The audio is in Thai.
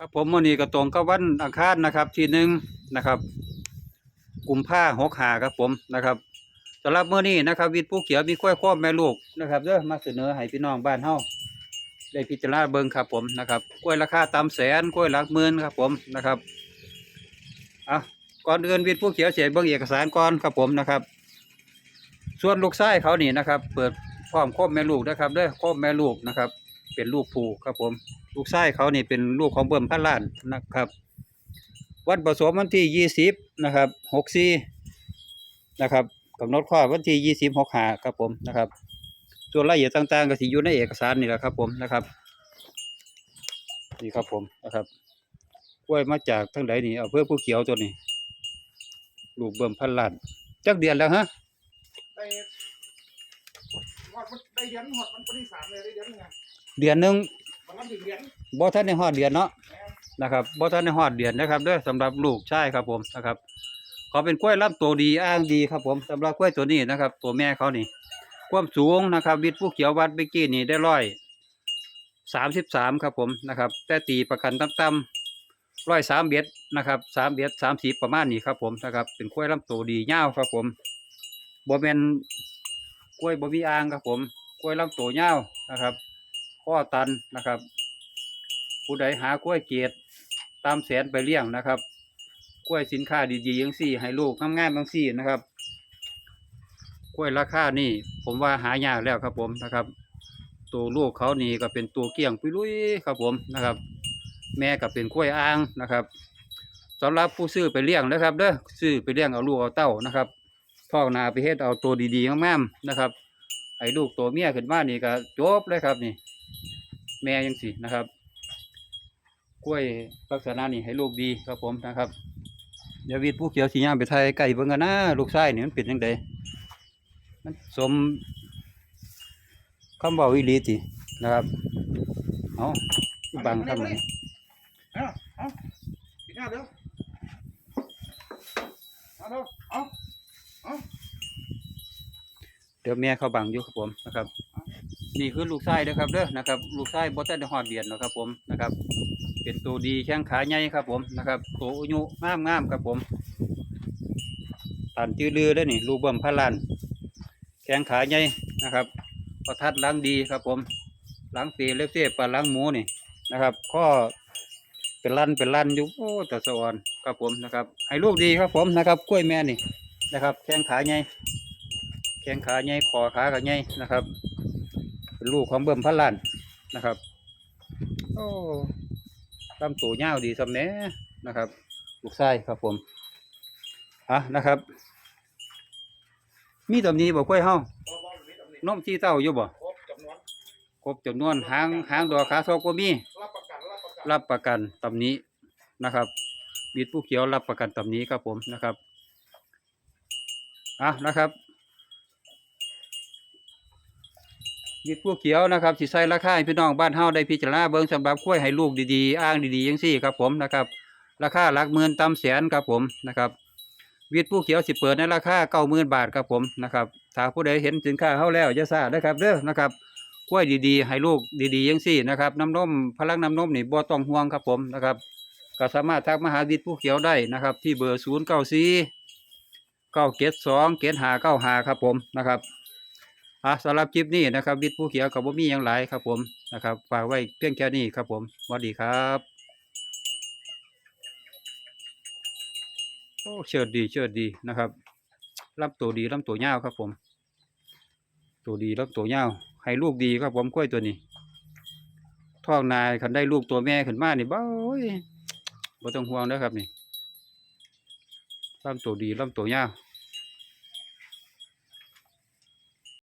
ครับผมมื้อนี้ก็ตรงกับวันอังคารนะครับที่หนึ่งนะครับกลุ่มภาหกหาครับผมนะครับสำหรับเมื้อนี้นะครับวิทย์ผู้เขียวมีกล้วยข้อแม่ลูกนะครับเด้อมาเสนอให้พี่น้องบ้านเฮาได้พิจารณาเบิ่งครับผมนะครับกล้วยราคาตามแสนกล้วยหลักหมื่นครับผมนะครับอะก่อนอื่นวิทย์ผู้เขียวเสียเบิ่งเอกสารก่อนครับผมนะครับ ส่วนลูกชายเขานี่นะครับ เปิดพร้อมครอบแม่ลูกนะครับเด้อครอบแม่ลูกนะครับ เป็นลูกผูครับผม ลูกชายเขานี่เป็นลูกของเบิ่มพันล้านนะครับ วันผสมวันที่ยี่สิบนะครับหกสี่นะครับกำหนดข้อวันที่ยี่สิบหกหาครับผมนะครับ ส่วนรายละเอียดต่างๆก็สิอยู่ในเอกสารนี่แหละครับผมนะครับนี่ครับผมนะครับกล้วยมาจากทางไหนนี่เอาเพื่อผู้เขียวตัวนี้ลูกเบิ่มพันล้านจักเดือนแล้วฮะได้หอดมันได้เหรียญหอดมันปฏิสามเลยได้เหรียญไงเดือนหนึงมันรับ ถึงเหรียญบ่ทันในฮอดเดือนเนาะนะครับบ่ทันในฮอดเดือนนะครับด้อสำหรับลูกชายครับผมนะครับเขาเป็นกล้วยลำตัวดีอ้างดีครับผมสำหรับกล้วยตัวนี้นะครับ ตัวแม่เขานี่ ความสูงนะครับวิทย์ผู้เขียววัดเมื่อกี้นี่ได้ร้อยสามสิบสามครับผมนะครับ แต่ตีประกันต่ำๆร้อยสามเบียดนะครับสามเบียดสามสีประมาณนี้ครับผมนะครับเป็นกล้วยลำตัวดียาครับผมบ่แมนกล้วยบ่มีอ่างครับผมกล้วยลำตัวยานะครับ ข้อตันนะครับ ผู้ใดหากล้วยเกรดตามแสนไปเลี้ยงนะครับกล้วยสินค้าดีๆยังสี่ ให้ลูกง่ามๆบางสี่นะครับกล้วยราคานี่ผมว่าหายากแล้วครับผมนะครับ ตัวลูกเขานี่ก็เป็นตัวเกี้ยงปุยลุยครับผมนะครับ แม่ก็เป็นกล้วยอ่างนะครับสำหรับผู้ซื้อไปเลี้ยงนะครับเด้อซื้อไปเลี้ยงเอาลูกเอาเต้านะครับท้อนาไปเฮ็ดเอาตัวดีๆงามๆนะครับให้ลูกตัวเมียขึ้นมานี่ก็จบเลยครับนี่ แม่ยังสินะครับ กล้วยลักษณะนี้ให้ลูกดีครับผมนะครับ เดี๋ยววิทผู้เขียวสีย่างไปไทยไก่เบิ่งกันนะลูกชายนี่มันเป็นยังไงมันสมคำบอกวิลีตินะครับเอาบังคำไหนเอาเอาปิดหน้าเร็วเอาเอาเอาเดี๋ยวแม่เขาบังอยู่ครับผมนะครับ นี่คือลูกชายนะครับเด้อนะครับลูกชายบอสได้หอดเดียนนะครับผมนะครับ เป็นตัวดีแข้งขาใหญ่ครับผมนะครับตัวอายุงามงามครับผมตันจื้อลือได้อนี่ลูกเบิ่มพะลันแข้งขาใหญ่นะครับประทัดล้างดีครับผมล้างเปรย์เล็บเสียปลาล้างหมูนี่นะครับ ข้อเป็นลั่นเป็นลั่นอยู่โอ้แต่สะออนครับผมนะครับ ให้ลูกดีครับผมนะครับกล้วยแม่นี่นะครับ แข้งขาใหญ่แข้งขาใหญ่คอขาก็ใหญ่นะครับ เป็นลูกของเบิ่มพะลันนะครับ โอ้ลำตัวยาวดีสำเน้นะครับ ลูกไส้ครับผมอะนะครับ มีตำหนี้บ่กล้วยเฮาบ่บ่มีตำหนินมที่เต้าอยู่บ่ครบจำนวนครบจำนวนหางหางดอกขาซอกบ่มี รับประกันรับประกันรับประกันตำหนี้นะครับบีดผู้เขียวรับประกันตำหนี้ครับผมนะครับอะนะครับ บีดผู้เขียวนะครับสิใส่ราคาให้พี่น้องบ้านเฮาได้พิจารณาเบิ่งสำหรับกล้วยให้ลูกดีๆ อ้างดีๆจังซี่ครับผมนะครับ ราคาหลักหมื่นตำแสนครับผมนะครับวีดผู้เขียวสิเปิดในราคาเก้าหมื่นบาทครับผมนะครับถ้าผู้ใดเห็นสินค้าเขาแล้วจะทราบนะครับเด้อนะครับกล้วยดีๆ ให้ลูกดีๆยังสี่นะครับน้ำนมพลังน้ำนมนี่บ่ต้องห่วงครับผมนะครับก็สามารถทักมาหาวิทย์ผู้เขียวได้นะครับ ที่เบอร์ศูนย์เก้าสี่เก้าเกตสองเกตหาเก้าหาครับผมนะครับ อะสำหรับคลิปนี้นะครับวิทย์ผู้เขียวกับบ่มีอย่างไรครับผมนะครับฝากไว้เพียงแค่นี้ครับผมสวัสดีครับโอ้เชิดดีเชิดดีนะครับรับตัวดีรับตัวยาวครับผม ตัวดีรับตัวยาวให้ลูกดีครับผมกล้วยตัวนี้ท้องนายคันได้ลูกตัวแม่ขึ้นมานี่บ้าโอ้ยบ่ต้องห่วงนะครับนี่ลำตัวดีลำตัวยาว